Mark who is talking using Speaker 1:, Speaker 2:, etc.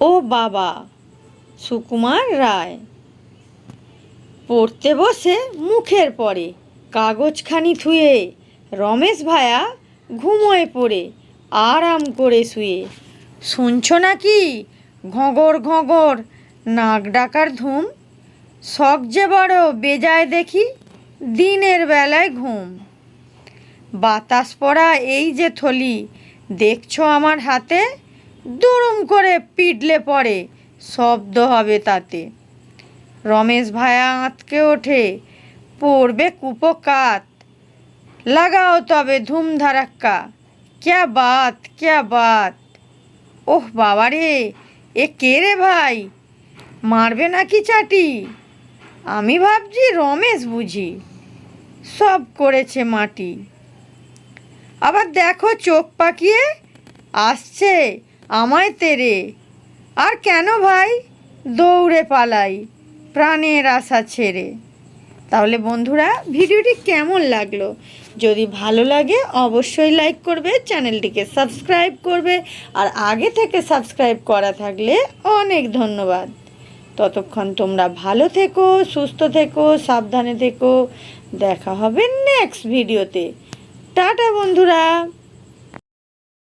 Speaker 1: ও বাবা, সুকুমার রায়। পড়তে বসে মুখের পরে, কাগজখানি থুয়ে, রমেশ ভায়া ঘুমোয় পড়ে, আরাম করে শুয়ে। শুনছো নাকি? ঘগর ঘগর, নাক ডাকার ধুম। শখ যে বড়, বেজায় দেখি, দিনের বেলায় ঘুম। বাতাস পড়া এই যে থলি, দেখছ আমার হাতে? দুরুম করে পিটলে পড়ে, শব্দ হবে তাতে। রমেশ ভায়া আঁতকে ওঠে, পড়বে কুপকাত। লাগাও তবে ধুম ধারাক্কা ক্যা বাত ক্যা বাত। ওহ বাবা রে, এ কে রে ভাই? মারবে নাকি চাটি? আমি ভাবছি রমেশ বুঝি। সব করেছে মাটি। আবার দেখো চোখ পাকিয়ে, আসছে। আমায় তেরে। আর কেন ভাই? দৌড়ে পালাই, প্রাণের আশা ছেড়ে। তাহলে বন্ধুরা, ভিডিওটি কেমন লাগল? যদি ভালো লাগে, অবশ্যই লাইক করবে, চ্যানেলটিকে সাবস্ক্রাইব করবে, আর আগে থেকে সাবস্ক্রাইব করা থাকলে অনেক ধন্যবাদ। ততক্ষণ তোমরা ভালো থেকো, সুস্থ থেকো, সাবধানে থেকো। দেখা হবে নেক্সট ভিডিওতে টাটা বন্ধুরা।